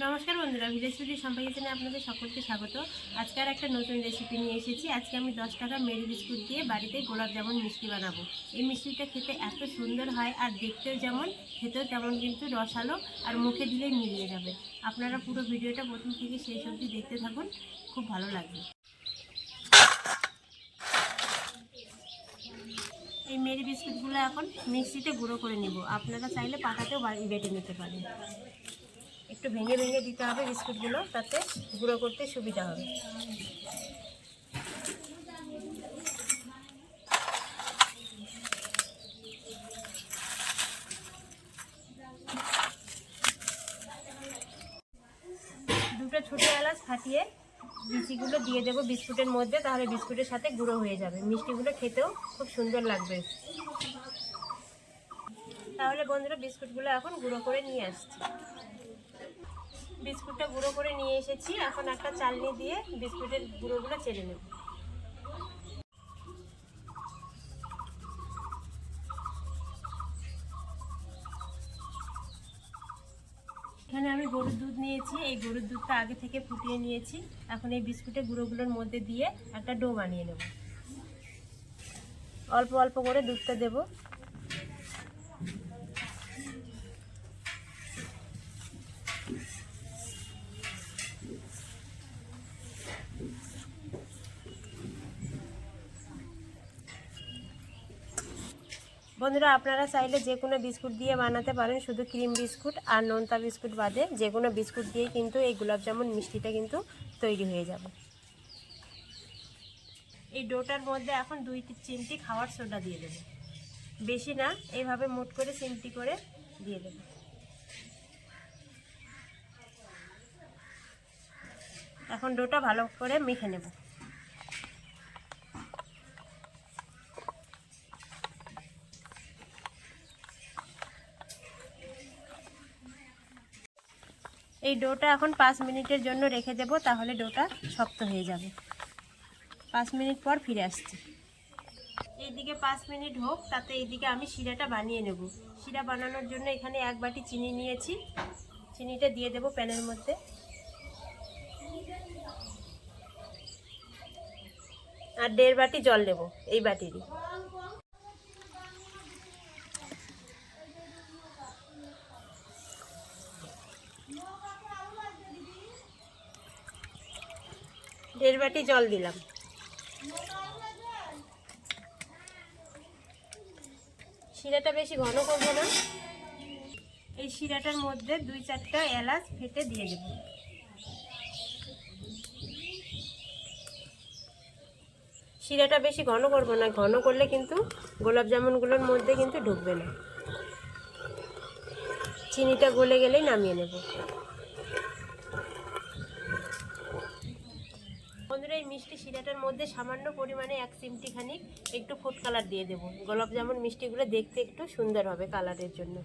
নমস্কার বন্ধুরা, village foodie সম্পাদিতনে আপনাদের সকলকে স্বাগত। আজকে আর একটা নতুন রেসিপি নিয়ে এসেছি। আজকে আমি দশ টাকা মেরি বিস্কুট দিয়ে বাড়িতে গোলাপ জামুন মিষ্টি বানাবো। এই মিষ্টিটা খেতে এত সুন্দর হয় আর দেখতেও যেমন, খেতেও তেমন কিন্তু রসালো আর মুখে দিলেই মিলিয়ে যাবে। আপনারা পুরো ভিডিওটা প্রথম থেকে শেষ অবধি দেখতে থাকুন, খুব ভালো লাগবে। এই মেরি বিস্কুটগুলো এখন মিক্সিতে গুঁড়ো করে নিব। আপনারা চাইলে পাটাতেও বা- বেটে নিতে পারেন। একটু ভেঙে ভেঙে দিতে হবে বিস্কুটগুলো, তাতে গুঁড়ো করতে সুবিধা হবে। দুটো ছোটো এলাচ ফাটিয়ে বিচিগুলো দিয়ে দেবো বিস্কুটের মধ্যে, তাহলে বিস্কুটের সাথে গুঁড়ো হয়ে যাবে। মিষ্টিগুলো খেতেও খুব সুন্দর লাগবে। তাহলে বন্ধুরা, বিস্কুটগুলো এখন গুঁড়ো করে নিয়ে আসছি। বিস্কুটটা গুঁড়ো করে নিয়ে এসেছি। এখন একটা চালনি দিয়ে বিস্কুটের গুঁড়োগুলো চেলে নেব। এখানে আমি গরুর দুধ নিয়েছি। এই গরুর দুধটা আগে থেকে ফুটিয়ে নিয়েছি। এখন এই বিস্কুটের গুঁড়োগুলোর মধ্যে দিয়ে একটা ডো বানিয়ে নেব। অল্প অল্প করে দুধটা দেবো। বন্ধুরা, আপনারা চাইলে যে কোনো বিস্কুট দিয়ে বানাতে পারেন, শুধু ক্রিম বিস্কুট আর নোনতা বিস্কুট বাদে যে কোনো বিস্কুট দিয়ে কিন্তু এই গোলাপজামুন মিষ্টিটা কিন্তু তৈরি হয়ে যাবে। এই ডোটার মধ্যে এখন দুই চিমটি খাওয়ার সোডা দিয়ে দেবো। বেশি না, এইভাবে মুট করে চিমটি করে দিয়ে দেবো। এখন ডোটা ভালো করে মেখে নেব। ডোটা এখন পাঁচ মিনিটের জন্য রেখে দেব, তাহলে ডোটা শক্ত হয়ে যাবে। পাঁচ মিনিট পর ফিরে আসছি। এইদিকে পাঁচ মিনিট হোক, তাতে এইদিকে আমি শিরাটা বানিয়ে নেব। শিরা বানানোর জন্য এখানে এক বাটি চিনি নিয়েছি। চিনিটা দিয়ে দেব প্যানের মধ্যে। আর দেড় বাটি জল দেব, এই বাটিরই। দেড় বাটি জল দিলাম। শিরাটা বেশি ঘন করব না। এই শিরাটার মধ্যে দুই চারটা এলাচ ফেটে দিয়ে দেব। শিরাটা বেশি ঘন করব না, ঘন করলে কিন্তু গোলাপ জামুনগুলোর মধ্যে কিন্তু ঢুকবে না। চিনিটা গলে গেলেই নামিয়ে নেব। বন্ধুরা, এই মিষ্টি শিরাটার মধ্যে সামান্য পরিমাণে এক চিমটি খানিক একটু ফুড কালার দিয়ে দেবো। গোলাপ জামুন মিষ্টিগুলো দেখতে একটু সুন্দর হবে কালারের জন্য।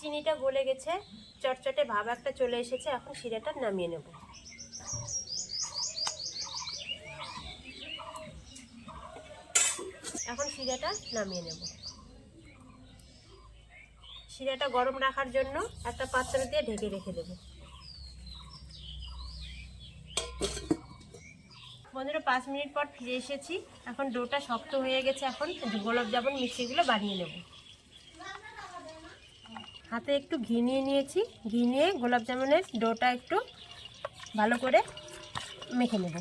চিনিটা গলে গেছে, চটচটে ভাব একটা চলে এসেছে, এখন শিরাটা নামিয়ে নেব। এখন শিরাটা নামিয়ে নেব। শিরাটা গরম রাখার জন্য একটা পাত্র দিয়ে ঢেকে রেখে দেব। বন্ধুরা, পাঁচ মিনিট পর ফিরে এসেছি। এখন ডোটা শক্ত হয়ে গেছে, এখন গোলাপ জামুন মিষ্টিগুলো বানিয়ে নেব। হাতে একটু ঘি নিয়ে নিয়েছি। ঘি নিয়ে গোলাপ জামুনের ডোটা একটু ভালো করে মেখে নেব।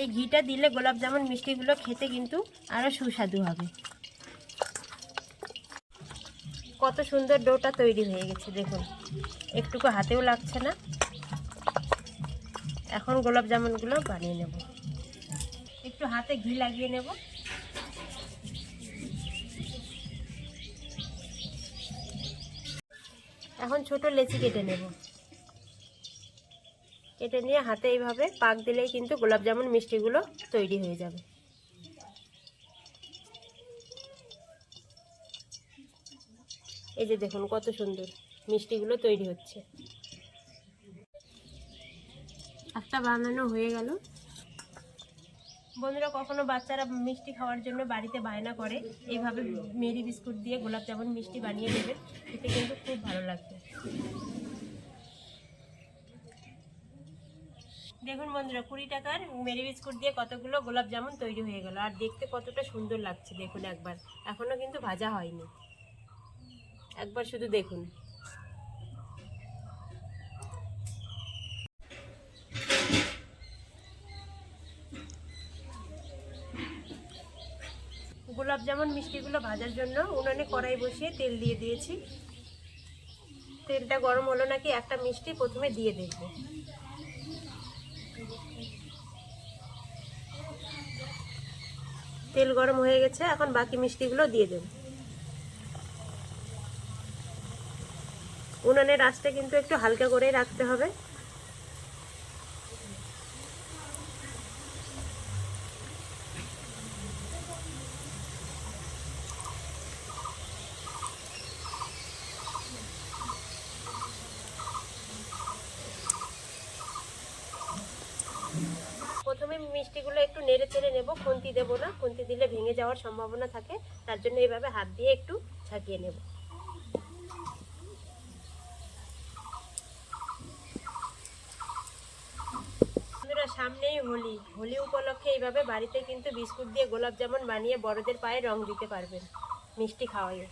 এই ঘিটা দিলে গোলাপ জামুন মিষ্টিগুলো খেতে কিন্তু আরও সুস্বাদু হবে। কত সুন্দর ডোটা তৈরি হয়ে গেছে, দেখুন। একটুকু হাতেও লাগছে না। এখন গোলাপ জামুনগুলো বানিয়ে নেব। একটু হাতে ঘি লাগিয়ে নেব। এখন ছোট লেচি কেটে নেব। কেটে নিয়ে হাতে এইভাবে পাক দিলেই কিন্তু গোলাপ জামুন মিষ্টিগুলো তৈরি হয়ে যাবে। এই যে দেখুন কত সুন্দর মিষ্টিগুলো তৈরি হচ্ছে। একটা বানানো হয়ে গেল। বন্ধুরা, কখনো বাচ্চারা মিষ্টি খাওয়ার জন্য বাড়িতে বায়না করে, এইভাবে মেরি বিস্কুট দিয়ে গোলাপ জামুন মিষ্টি বানিয়ে দেবেন এতে কিন্তু খুব ভালো লাগবে। দেখুন বন্ধুরা, কুড়ি টাকার মেরি বিস্কুট দিয়ে কতগুলো গোলাপ জামুন তৈরি হয়ে গেল, আর দেখতে কতটা সুন্দর লাগছে। দেখুন একবার, এখনও কিন্তু ভাজা হয়নি। একবার শুধু দেখুন। গোলাপ জামুন মিষ্টিগুলো ভাজার জন্য উনানে কড়াই বসিয়ে তেল দিয়ে দিয়েছি। তেলটা গরম হলো নাকি একটা মিষ্টি প্রথমে দিয়ে দেখব। তেল গরম হয়ে গেছে এখন বাকি মিষ্টিগুলো দিয়ে দেব। উনানের আঁচটা কিন্তু একটু হালকা করেই রাখতে হবে। প্রথমে মিষ্টিগুলো একটু নেড়ে চেড়ে নেব। খুন্তি দেবো না, খুন্তি দিলে ভেঙে যাওয়ার সম্ভাবনা থাকে, তার জন্য এইভাবে হাত দিয়ে একটু ছাকিয়ে নেব। সামনেই হোলি। হোলি উপলক্ষে এইভাবে বাড়িতে কিন্তু বিস্কুট দিয়ে গোলাপ জামুন বানিয়ে বড়দের পায়ে রং দিতে পারবেন, মিষ্টি খাওয়াইয়ে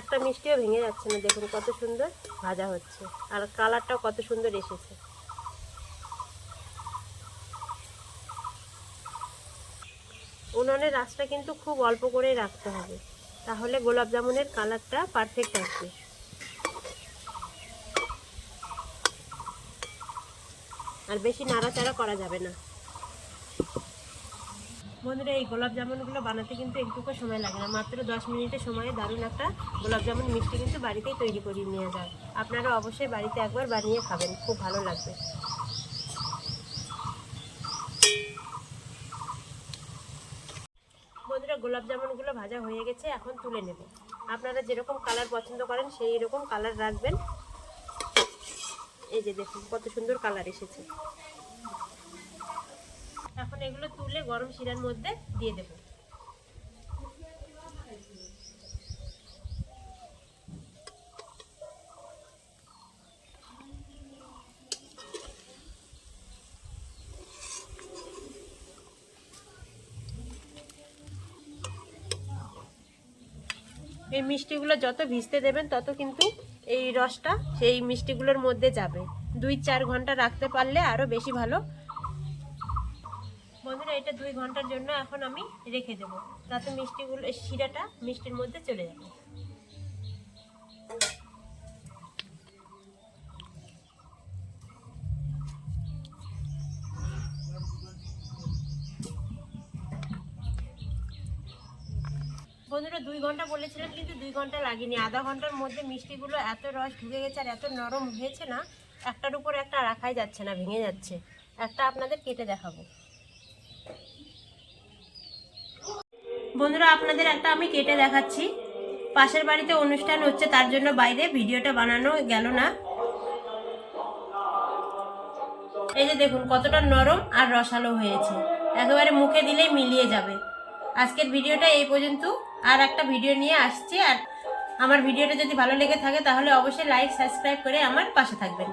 একটা মিষ্টিও ভেঙে যাচ্ছে না, দেখুন কত সুন্দর ভাজা হচ্ছে। আর কালারটাও কত সুন্দর এসেছে। উনানের রাসটা কিন্তু খুব অল্প করেই রাখতে হবে। তাহলে গোলাপ জামুনের কালারটা পারফেক্ট আসবে। আর বেশি নাড়াচাড়া করা যাবে না। বন্ধুরা, এই গোলাপ জামুনগুলো বানাতে কিন্তু একটুকু সময় লাগে না। মাত্র দশ মিনিটের সময়ে দারুণ একটা গোলাপ জামুন মিষ্টি কিন্তু বাড়িতেই তৈরি করিয়ে নিয়ে যায় আপনারা অবশ্যই বাড়িতে একবার বানিয়ে খাবেন, খুব ভালো লাগবে। বন্ধুরা, গোলাপ জামুনগুলো ভাজা হয়ে গেছে, এখন তুলে নেব। আপনারা যেরকম কালার পছন্দ করেন, সেই রকম কালার রাখবেন। এই যে দেখুন, কত সুন্দর কালার এসেছে। এখন এগুলো তুলে গরম শিরার মধ্যে দিয়ে দেব। এই মিষ্টিগুলো যত ভিজতে দেবেন, তত কিন্তু এই রসটা সেই মিষ্টিগুলোর মধ্যে যাবে। দুই চার ঘণ্টা রাখতে পারলে আরও বেশি ভালো এটা দুই ঘণ্টার জন্য এখন আমি রেখে দেব। তাতে মিষ্টিগুলো শিরাটা মিষ্টির মধ্যে চলে যাবে। বন্ধুরা, দুই ঘণ্টা বলেছিলাম, কিন্তু দুই ঘণ্টা লাগেনি। আধা ঘণ্টার মধ্যে মিষ্টিগুলো এত রস ঢুকে গেছে আর এত নরম হয়েছে না, একটার উপর একটা রাখাই যাচ্ছে না, ভেঙে যাচ্ছে। একটা আপনাদের কেটে দেখাবো। বন্ধুরা, আপনাদের একটা আমি কেটে দেখাচ্ছি। পাশের বাড়িতে অনুষ্ঠান হচ্ছে, তার জন্য বাইরে ভিডিওটা বানানো গেল না। এই যে দেখুন, কতটা নরম আর রসালো হয়েছে। একেবারে মুখে দিলেই মিলিয়ে যাবে। আজকের ভিডিওটা এই পর্যন্ত। আর একটা ভিডিও নিয়ে আসছি। আর আমার ভিডিওটা যদি ভালো লেগে থাকে, তাহলে অবশ্যই লাইক সাবস্ক্রাইব করে আমার পাশে থাকবেন।